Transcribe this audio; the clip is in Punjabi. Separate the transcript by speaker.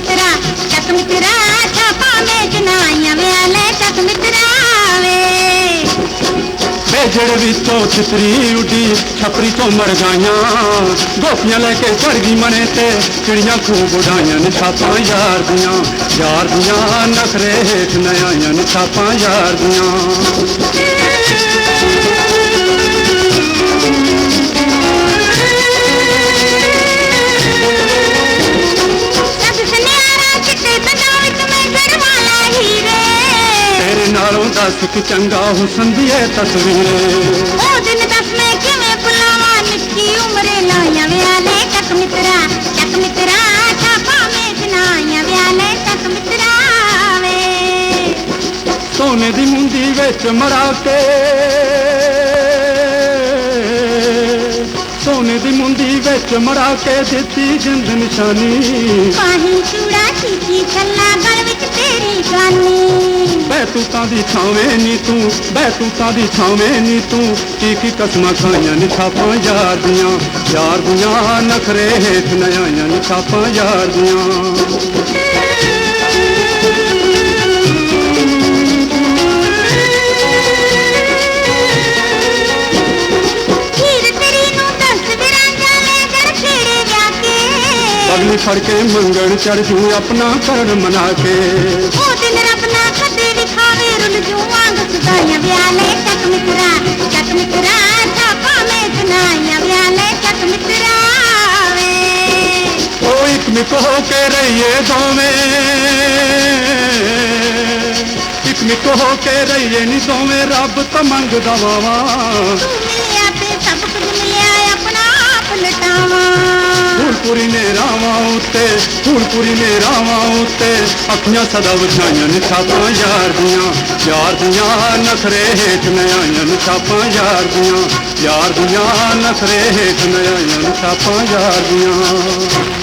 Speaker 1: ਮਿੱਤਰਾ ਜਿਹੜੇ ਵੀ। ਤੋ ਛਤਰੀ ਉਡੀ, ਛਪਰੀ ਤੋਂ ਮਰ ਗਾਈਆਂ। ਗੋਪੀਆਂ ਲੈ ਕੇ ਚੜ ਗਈ ਮਨੇ ਤੇ, ਚਿੜੀਆਂ ਖੂਬ ਉਡਾਈਆਂ ਨੇ ਛਾਪਾਂ ਯਾਰ ਦੀਆਂ। ਯਾਰ ਦੀਆਂ ਨਖਰੇ ਹੇਠ ਨਾ ਨੇ ਛਾਪਾਂ ਯਾਰ ਦੀਆਂ। ਨਾਲੋਂ ਦੱਸ ਕਿ ਚੰਗਾ ਹੁਸਨ ਦੀ ਇਹ ਤਸਵੀਰ।
Speaker 2: ਉਹ ਦਿਨ ਦੱਸ ਮੈਂ ਕਿਵੇਂ ਭੁਲਾਵਾਂ ਨਿੱਕੀ ਉਮਰੇ ਲਾਈਆਂ ਵਿਆਲੇ ਤੱਕ ਮਿੱਤਰਾ ਤੱਕ ਮਿੱਤਰਾ ਛਾਪਾਂ ਵਿੱਚ ਨਾਈਆਂ ਵਿਆਲੇ ਤੱਕ ਮਿੱਤਰਾ ਵੇ।
Speaker 1: ਸੋਨੇ ਦੀ ਮੁੰਦੀ ਵਿੱਚ ਮਰਾ ਕੇ। ਸੋਨੇ ਦੀ ਮੁੰਦੀ ਵਿੱਚ ਮਰਾ ਕੇ ਦਿੱਤੀ ਜਿੰਦ ਨਿਸ਼ਾਨੀ।
Speaker 2: ਪਾਹੀ ਚੂੜਾ ਚੀਚੀ ਛੱਲਾ ਗਲ ਵਿੱਚ ਤੇਰੀ ਗਾਨੀ
Speaker 1: ਬੈ ਤੂੰ ਤਾਂ ਦੀ ਛਾਵੇਂ ਨੀ ਤੂੰ ਬੈ ਤੂੰ ਤਾਂ ਦੀ ਛਾਵੇਂ ਨੀ ਤੂੰ। ਕੀ ਕੀ ਕਸਮਾਂ ਖਾਈਆਂ ਨੀ ਛਾਪਾਂ ਯਾਰ ਦੀਆਂ। ਯਾਰ ਦੀਆਂ ਨਖਰੇ ਹੇਠ ਨ ਆਈਆਂ ਨੀ ਛਾਪਾਂ ਯਾਰ ਦੀਆਂ। ਅਗਲੀ ਫੜ ਕੇ ਮੰਗਣ ਚੜ ਜੂ ਆਪਣਾ ਕਰਨ ਮਨਾ ਕੇ। ਮਿਕ ਹੋ ਕੇ ਰਹੀਏ ਦੋਵੇਂ। ਇੱਕ ਮਿਕ ਹੋ ਕੇ ਰਹੀਏ ਨੀ ਦੋਵੇਂ ਰੱਬ ਤਾਂ ਮੰਗਦਾ ਵਾਵਾ।
Speaker 2: ਤੂੰ ਮਿਲਿਆ ਤੇ ਸਭ ਕੁਝ ਮਿਲਿਆ ਆਪਣਾ ਆਪ ਲਟਾਵਾਂ।
Speaker 1: ਫੂਲਪੁਰੀ ਨੇ ਰਾਵਾਂ ਉੱਤੇ ਫੂਲਪੁਰੀ ਨੇ ਰਾਵਾਂ ਉੱਤੇ ਅੱਖੀਆਂ ਸਦਾ ਵਿਛਾਈਆਂ ਨੇ ਛਾਪਾਂ ਯਾਰ ਦੀਆਂ। ਯਾਰ ਦੀਆਂ ਨਖਰੇ ਹੇਠ ਨ ਆਈਆਂ ਨੇ ਛਾਪਾਂ ਯਾਰ ਦੀਆਂ। ਯਾਰ ਦੀਆਂ ਨਖਰੇ ਹੇਠ ਨ ਆਈਆਂ ਨੇ ਛਾਪਾਂ ਯਾਰ ਦੀਆਂ।